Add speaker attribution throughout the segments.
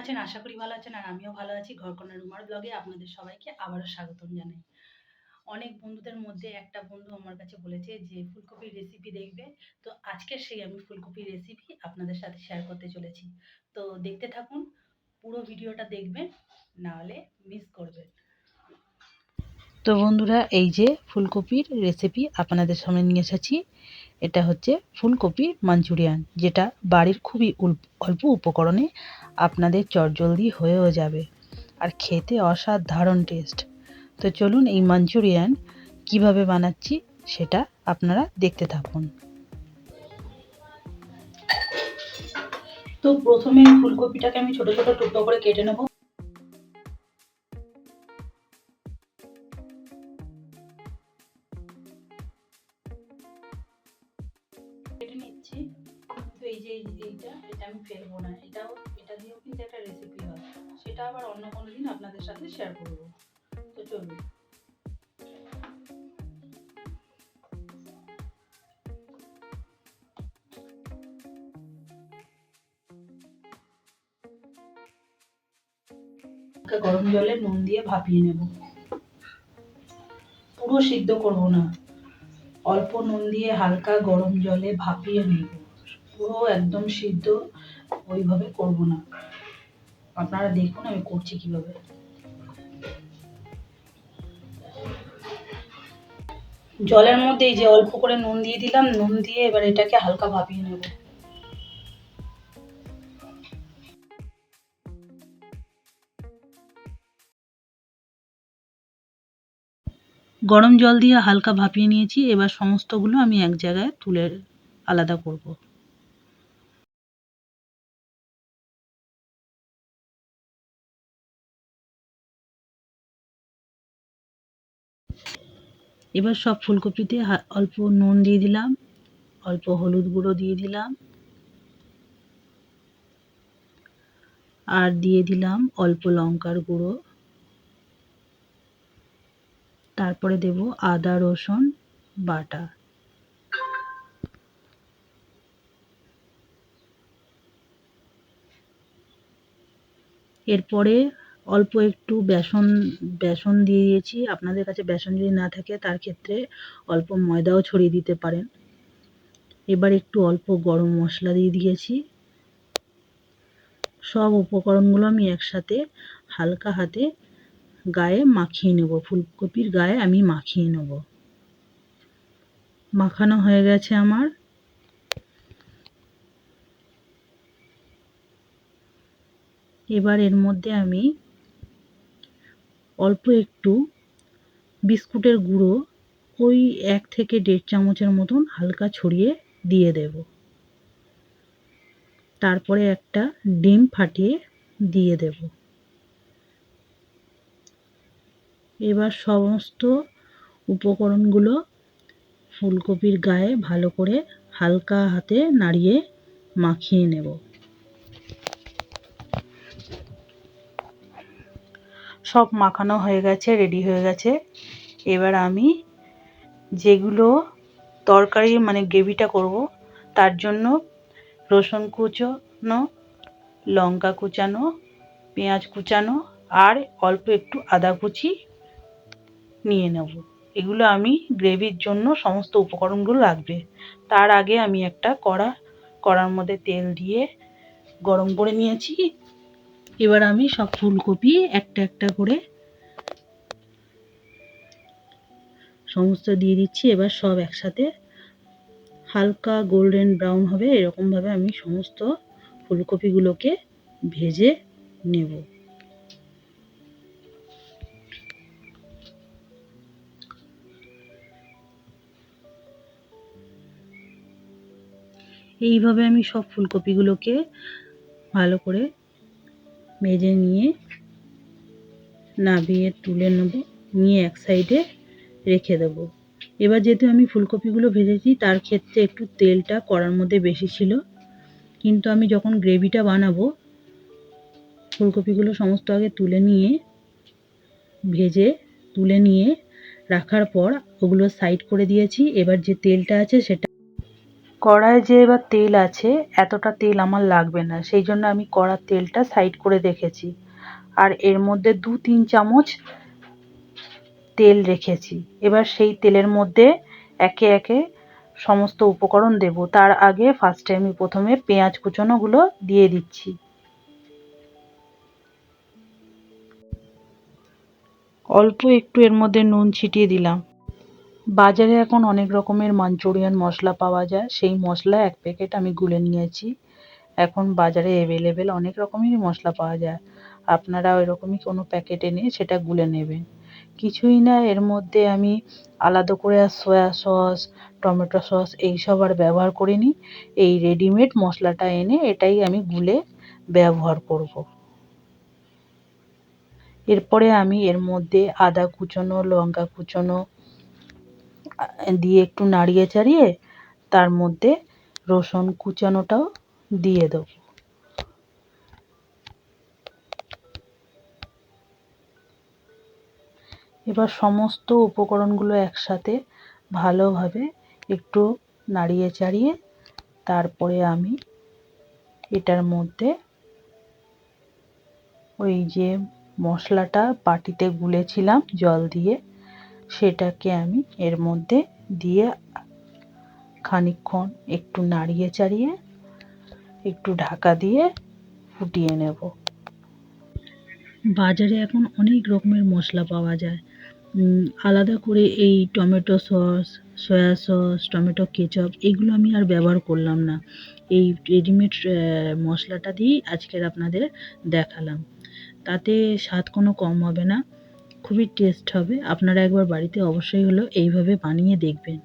Speaker 1: আছেন, আশা করি ভালো আছেন, আর আমিও ভালো আছি। ঘরকন্যা রুমার ব্লগে আপনাদের সবাইকে আবারও স্বাগতম জানাই। অনেক বন্ধুদের মধ্যে একটা বন্ধু আমার কাছে বলেছে যে, ফুলকপির রেসিপি দেখবে। তো আজকে সেই আমি ফুলকপির রেসিপি আপনাদের সাথে শেয়ার করতে চলেছি। তো দেখতে থাকুন, পুরো ভিডিওটা দেখবেন নাহলে মিস করবেন। তো বন্ধুরা, এই যে ফুলকপির রেসিপি আপনাদের সামনে নিয়ে এসেছি। এটা হচ্ছে ফুলকপি মাঞ্চুরিয়ান, যেটা বাড়ির খুবই অল্প উপকরণে আপনাদের চটজলদি হয়েও যাবে। আর খেতে অসাধারণ টেস্ট তো চলুন এই মাঞ্চুরিয়ান কীভাবে বানাচ্ছি সেটা আপনারা দেখতে থাকুন। তো প্রথমে ফুলকপিটাকে আমি ছোট ছোট টুকরো করে কেটে নেব। আমি ফেলব না। এটাও এটা দিয়েও কিন্তু একটা রেসিপি হয়। সেটা আবার অন্য কোনো দিন আপনাদের সাথে শেয়ার করব। তো চলুন। গরম জলে নুন দিয়ে ভাপিয়ে নেব। পুরো সিদ্ধ করব না। অল্প নুন দিয়ে হালকা গরম জলে ভাপিয়ে নেব। পুরো একদম সিদ্ধ, ওইভাবে করব না। আপনারা দেখুন আমি করছি কীভাবে। জলের মধ্যে এই যে অল্প করে নুন দিয়ে দিলাম, নুন দিয়ে এবার এটাকে হালকা ভাপিয়ে নেব। গরম জল দিয়ে হালকা ভাপিয়ে নিয়েছি, এবার সমস্তগুলো আমি এক জায়গায় তুলে আলাদা করব। এবার সব ফুলকপিতে অল্প নুন দিয়ে দিলাম, অল্প হলুদ গুঁড়ো দিয়ে দিলাম, আর দিয়ে দিলাম অল্প লঙ্কার গুঁড়ো। তারপরে দেব আদা, রসুন, বাটা। এরপরে অল্প একটু বেসন বেসন দিয়ে দিয়েছি। আপনাদের কাছে বেসন যদি না থাকে, তার ক্ষেত্রে অল্প ময়দাও ছড়িয়ে দিতে পারেন। এবার একটু অল্প গরম মশলা দিয়ে দিয়েছি। সব উপকরণগুলো আমি একসাথে হালকা হাতে গায়ে মাখিয়ে নেব। ফুলকপির গায়ে আমি মাখিয়ে নেব। মাখানো হয়ে গেছে আমার। এবার এর মধ্যে আমি অল্প একটু বিস্কুটের গুঁড়ো ওই এক থেকে দেড় চামচের মতন হালকা ছড়িয়ে দিয়ে দেব। তারপরে একটা ডিম ফাটিয়ে দিয়ে দেব। এবার সমস্ত উপকরণগুলো ফুলকপির গায়ে ভালো করে হালকা হাতে নাড়িয়ে মাখিয়ে নেব। সব মাখানো হয়ে গেছে রেডি হয়ে গেছে। এবার আমি যেগুলো তরকারি মানে গ্রেভিটা করব, তার জন্য রসুন কুচানো, লঙ্কা কুচানো, পেঁয়াজ কুচানো, আর অল্প একটু আদা কুচি নিয়ে নেব। এগুলো আমি গ্রেভির জন্য সমস্ত উপকরণগুলো লাগবে। তার আগে আমি একটা কড়া, কড়ার মধ্যে তেল দিয়ে গরম করে নিয়েছি। এবার আমি সব ফুলকপি একটা একটা করে সমস্ত দিয়ে দিচ্ছি। এবার সব একসাথে হালকা গোল্ডেন ব্রাউন হবে, এরকমভাবে আমি সমস্ত ফুলকপিগুলোকে ভেজে নেব। এইভাবে আমি সব ফুলকপিগুলোকে ভালো করে ভেজে নিয়ে নাবিয়ে তুলে নেব, নিয়ে এক সাইডে রেখে দেব। এবার যেহেতু আমি ফুলকপিগুলো ভেজেছি, তার ক্ষেত্রে একটু তেলটা কড়ার মধ্যে বেশি ছিল। কিন্তু আমি যখন গ্রেভিটা বানাবো, ফুলকপিগুলো সমস্ত আগে তুলে নিয়ে, ভেজে তুলে নিয়ে রাখার পর ওগুলো সাইড করে দিয়েছি। এবার যে তেলটা আছে সেটা কড়ায় যে এবার তেল আছে, এতটা তেল আমার লাগবে না। সেই জন্য আমি কড়ার তেলটা সাইড করে রেখেছি। আর এর মধ্যে দু তিন চামচ তেল রেখেছি। এবার সেই তেলের মধ্যে একে একে সমস্ত উপকরণ দেব। তার আগে ফার্স্টে আমি প্রথমে পেঁয়াজ কুচোনোগুলো দিয়ে দিচ্ছি। অল্প একটু এর মধ্যে নুন ছিটিয়ে দিলাম। বাজারে এখন অনেক রকমের মাঞ্চুরিয়ান মশলা পাওয়া যায়। সেই মশলা এক প্যাকেট আমি গুলে নিয়েছি। এখন বাজারে অ্যাভেলেবেল অনেক রকমেরই মশলা পাওয়া যায়। আপনারা ওই রকমই কোনো প্যাকেট এনে সেটা গুলে নেবেন। কিছুই না, এর মধ্যে আমি আলাদা করে আর সয়া সস টমেটো সস এইসব আর ব্যবহার করিনি। এই রেডিমেড মশলাটা এনে এটাই আমি গুলে ব্যবহার করব। এরপরে আমি এর মধ্যে আদা কুচোনো, লঙ্কা কুচোনো দিয়ে একটু নাড়িয়ে চাড়িয়ে তার মধ্যে রসুন কুচানোটাও দিয়ে দেবো। এবার সমস্ত উপকরণগুলো একসাথে ভালোভাবে একটু নাড়িয়ে চাড়িয়ে তারপরে আমি এটার মধ্যে ওই যে মশলাটা বাটিতে গুলেছিলাম জল দিয়ে সেটাকে আমি এর মধ্যে দিয়ে খানিকক্ষণ একটু নাড়িয়ে চাড়িয়ে একটু ঢাকা দিয়ে ফুটিয়ে নেব। বাজারে এখন অনেক রকমের মশলা পাওয়া যায়। আলাদা করে এই tomato sauce, soya sauce, tomato ketchup এগুলো আমি আর ব্যবহার করলাম না। এই রেডিমেড মশলাটা দিয়েই আজকের আপনাদের দেখালাম। তাতে স্বাদ কোনো কম হবে না। খুবই টেস্ট হবে। আপনারা একবার বাড়িতে অবশ্যই হলো এইভাবে বানিয়ে দেখবেন।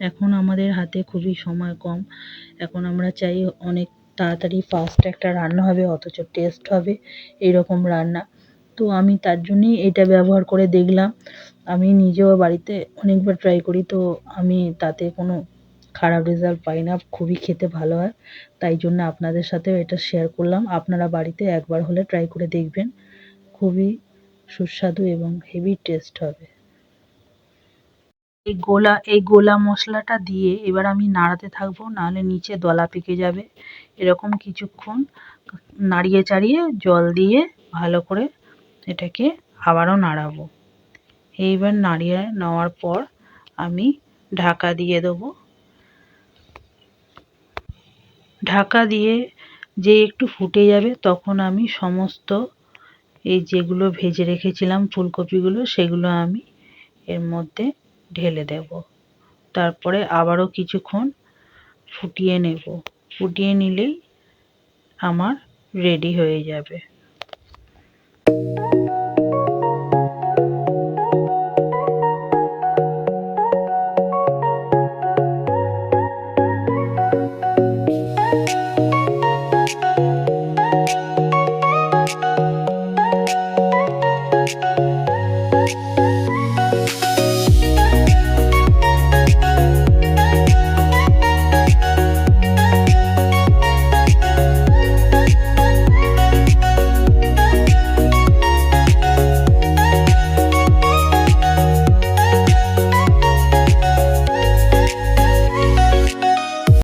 Speaker 1: এখন আমাদের হাতে খুবই সময় কম। এখন আমরা চাই অনেক তাড়াতাড়ি ফাস্ট একটা রান্না হবে, অথচ টেস্ট হবে এরকম রান্না। তো আমি তার জন্যই এটা ব্যবহার করে দেখলাম। আমি নিজেও বাড়িতে অনেকবার ট্রাই করি, তো আমি তাতে কোনো খারাপ রেজাল্ট পাই না, খুবই খেতে ভালো হয়। তাই জন্য আপনাদের সাথেও এটা শেয়ার করলাম। আপনারা বাড়িতে একবার হলে ট্রাই করে দেখবেন। খুবই সুস্বাদু এবং হেভি টেস্ট হবে। এই গোলা এই গোলা মশলাটা দিয়ে এবার আমি নাড়াতে থাকব, নাহলে নিচে দলা পেকে যাবে। এরকম কিছুক্ষণ নাড়িয়ে চাড়িয়ে জল দিয়ে ভালো করে এটাকে আবারও নাড়াবো। এইবার নাড়িয়ে নেওয়ার পর আমি ঢাকা দিয়ে দেবো। ঢাকা দিয়ে যে একটু ফুটে যাবে, তখন আমি সমস্ত এই যেগুলো ভেজে রেখেছিলাম ফুলকপিগুলো, সেগুলো আমি এর মধ্যে ঢেলে দেব। তারপরে আবারও কিছুক্ষণ ফুটিয়ে নেব। ফুটিয়ে নিলেই আমার রেডি হয়ে যাবে।